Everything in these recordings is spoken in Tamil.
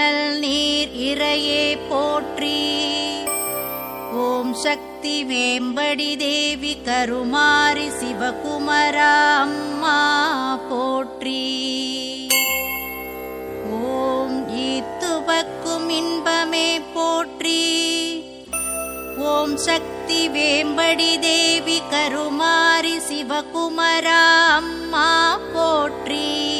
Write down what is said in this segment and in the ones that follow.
அனல் நீர் இறையே போற்றி. ஓம் சக்தி மேம்படி தேவி கருமாரி சிவகுமரா அம்மா போற்றி. ஓம் ஈத்துவக்கும் இன்பமே போற்றி. ஓம் சக்தி வேம்படி தேவி கருமாரி சிவகுமரா அம்மா போற்றி.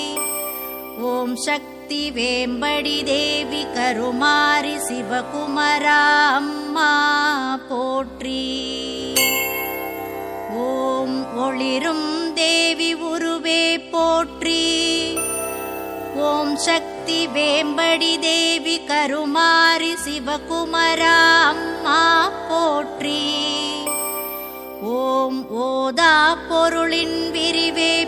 ஓம் சக்தி வேம்படி தேவி கருமாரி சிவகுமரா அம்மா போற்றி. ஓம் ஒளிரும் தேவி உருவே போற்றி. ஓம் சக்தி வேம்படி தேவி கருமாரி சிவகுமரா அம்மா போற்றி. ஓம் ஓதா பொருளின் விரிவே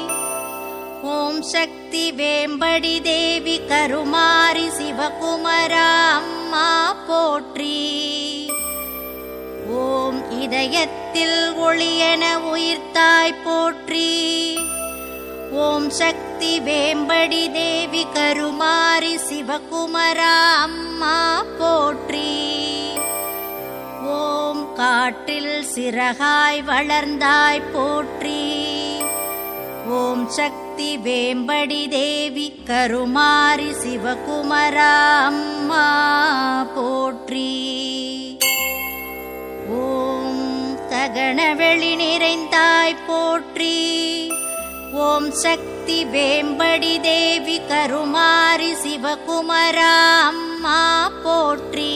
ஓம் சக்தி வேம்படி தேவி கருமாரி சிவகுமரா அம்மா போற்றி. ஓம் இதயத்தில் ஒளியென உயிர்த்தாய் போற்றி. ஓம் சக்தி வேம்படி தேவி கருமாரி சிவகுமரா அம்மா போற்றி. ஓம் காற்றில் சிறகாய் வளர்ந்தாய் போற்றி. சக்தி வேம்படி தேவி கருமாரி சிவகுமரா அம்மா போற்றி. ஓம் ககனவெளி நிறைந்தாய் போற்றி. ஓம் சக்தி வேம்படி தேவி கருமாரி சிவகுமரா அம்மா போற்றி.